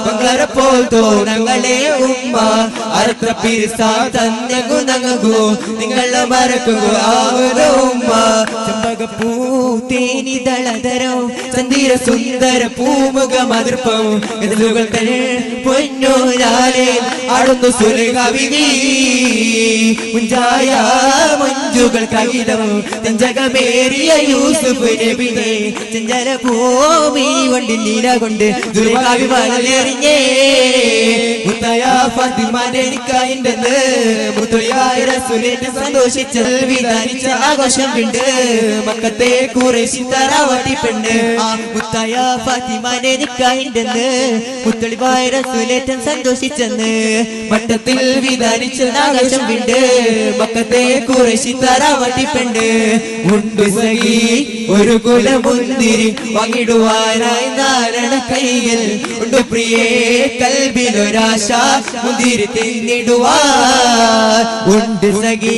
പങ്കരപ്പോൾ തോണങ്ങളെ ഉമ്മ അത്ര പിരുസാ തന്നകു നങ്ങകു നിങ്ങളെ മറക്കുക ആവതോ ഉമ്മ ചെമ്പകപ്പൂ തേനി ദളതരോ സന്ധിര സുന്ദര പൂമുഖ മതിർപ്പവും എതിലുകൾ പൊന്നോരാലെ ആടുന്നു സുരകവിനി മുഞ്ചായ മഞ്ജുകൾ കവിതം ചെഞ്ചകമേറിയ യൂസുഫ് നബിനെ ചെഞ്ചല ഭൂമി വണ്ടി നീല കൊണ്ട് വളരെറിഞ്ഞേ മുത്തയ ഫാത്തിമാന്റെ എനിക്കായിണ്ടെന്ന് മുത്തയായ റസൂലിന്റെ സന്തോഷിച്ചൽ വിധാനിച്ച ആഘോഷം ഉണ്ട് മക്കത്തെ കുറേശി തറാവട്ടി പെണ്ണ്. ആ മുത്തയ ഫാത്തിമാന്റെ എനിക്കായിണ്ടെന്ന് മുത്തളിവായ റസൂലേറ്റം സന്തോഷിച്ചെന്ന് മട്ടത്തിൽ വിധാനിച്ച ആകാശം ഉണ്ട് മക്കത്തെ കുറേശി തറാവട്ടി പെണ്ണ്. ഉണ്ട് സഖി ഒരു കുലമുന്തിരി പങ്കിടുവാനായി നാരണ കൈകൾ ഉണ്ട് പ്രിയേ കൽബിലൊരാശ മുന്തിരി തിന്നിടുവാ ഉണ്ട് സഖി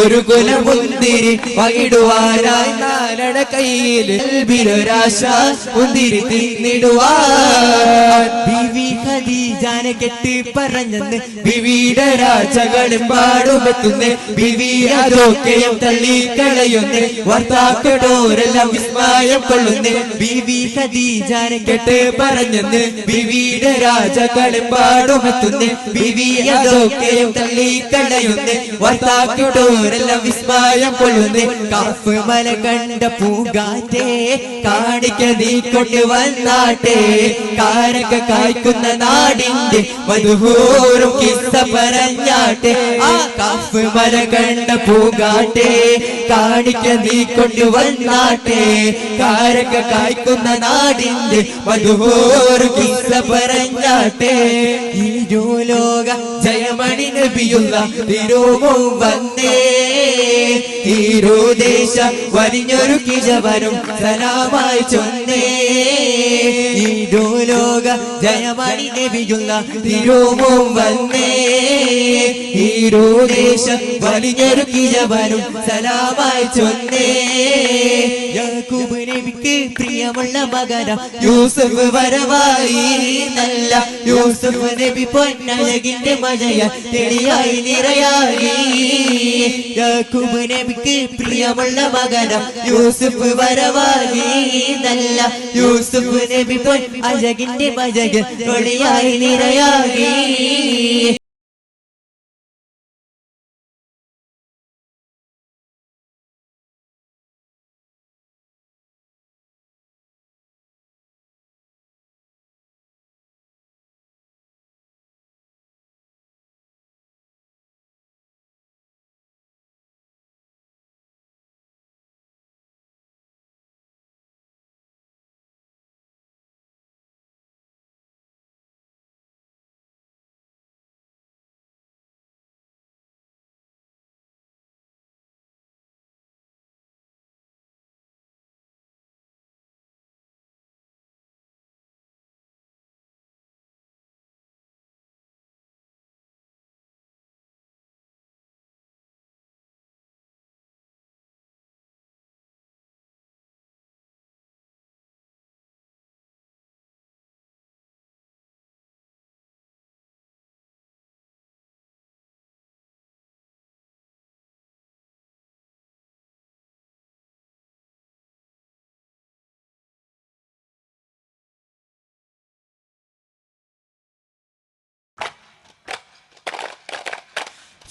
ഒരു കുലമുന്തിരി പങ്കിടുവാനായി നാരണ കൈയിൽ കൽബിലൊരാശ മുന്തിരി തിന്നിടുവാൻ. ബിവി ഖദീജാനെ കെട്ടി പറഞ്ഞെന്ന് വിവിധ രാജകളും പാടുമെത്തുന്നേ ബിവി അതൊക്കെയും തള്ളിക്കളയുന്നേ വർത്താക്കടോരെല്ലാം വിസ്മയം കൊള്ളുന്നേ. വിവി ഖദീജാനെ കെട്ട് പറഞ്ഞെന്ന് വിവിധ രാജകളും പാടുമെത്തുന്നേ ബിവി അതൊക്കെയും തള്ളിക്കളയുന്നേ വർത്താക്കടോരെല്ലാം വിസ്മയം കൊള്ളുന്നേ. കാഫ് മല കണ്ട പൂങ്കാറ്റേ കാണിക്ക നീ കൊണ്ട് വന്നാട്ടെ. കാരക്ക കായ്ക്കുന്ന നാടിന്റെ മധുഹൂറും കിസ്സ പറഞ്ഞാട്ടെ ആ കാഫ് മര കണ്ട പൂകാട്ടെ കാണിക്ക നീ കൊണ്ടുവന്നാട്ടെ കാരക്ക കായ്ക്കുന്ന നാടിന്റെ മധുഹൂറും കിസ്സ പറഞ്ഞാട്ടെ. ഈ ലോക ജയമണി നബിയുള്ള തിരുവും വന്നേ തീരുദേശ വരിഞ്ഞൊരു കിഴവനും സലാമായി ചൊന്നേ. ലോക ജയമണി ലഭിക്കുന്ന തിരുവും വന്നേ തീരുദേശ വലിഞ്ഞൊരു കിഴവനും സലാമായി ചൊന്നേ. യാക്കൂബ് നബിക്ക് പ്രിയമുള്ള മകന. യൂസഫ് വരവായി നല്ല യൂസഫ് നബി പൊന്നഴകിന്റെ മഴയ തെളിയായി നിറയായി. യാക്കൂബ് നബിക്ക് പ്രിയമുള്ള മകന. യൂസഫ് വരവായി നല്ല യൂസഫ് നബി പൊൻ അഴകിന്റെ മഴയ തൊളിയായി നിറയായി.